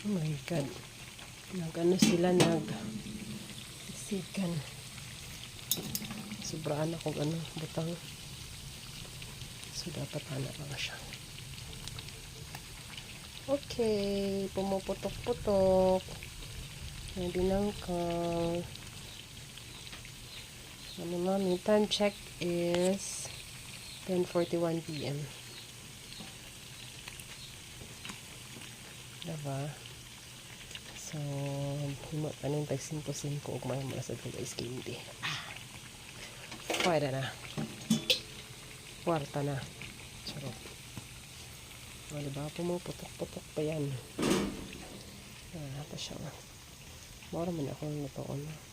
Oh my God. Nag ano sila nag sikan. Sobraan ako ano, butang. So dapat hanap lang siya. Okay, pumuputok-putok. Call. Ano mami, time check is 10.41 p.m. Diba? So, himo pa rin tag 5-5 ug may mga sa guys hindi. Ah. Pwede na. Kwarta na. Charot. O, diba? Pumuputok-putok pa yan. Ah, pa siya. Mara man ako ng natuon.